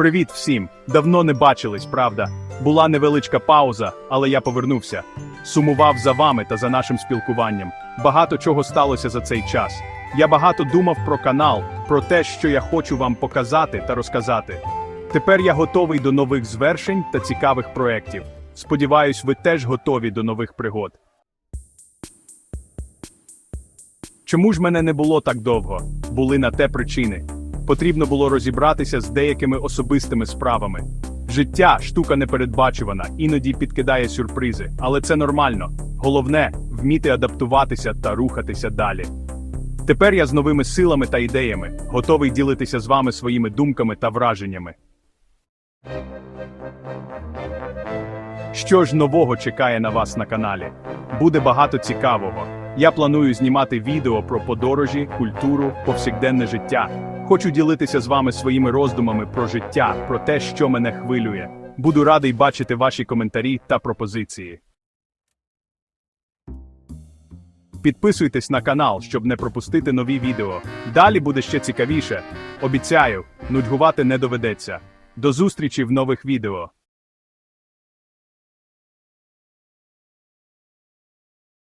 Привіт всім! Давно не бачились, правда? Була невеличка пауза, але я повернувся. Сумував за вами та за нашим спілкуванням. Багато чого сталося за цей час. Я багато думав про канал, про те, що я хочу вам показати та розказати. Тепер я готовий до нових звершень та цікавих проєктів. Сподіваюсь, ви теж готові до нових пригод. Чому ж мене не було так довго? Були на те причини. Потрібно було розібратися з деякими особистими справами. Життя штука непередбачувана, іноді підкидає сюрпризи, але це нормально. Головне вміти адаптуватися та рухатися далі. Тепер я з новими силами та ідеями, готовий ділитися з вами своїми думками та враженнями. Що ж нового чекає на вас на каналі? Буде багато цікавого. Я планую знімати відео про подорожі, культуру, повсякденне життя. Хочу ділитися з вами своїми роздумами про життя, про те, що мене хвилює. Буду радий бачити ваші коментарі та пропозиції. Підписуйтесь на канал, щоб не пропустити нові відео. Далі буде ще цікавіше. Обіцяю, нудьгувати не доведеться. До зустрічі в нових відео.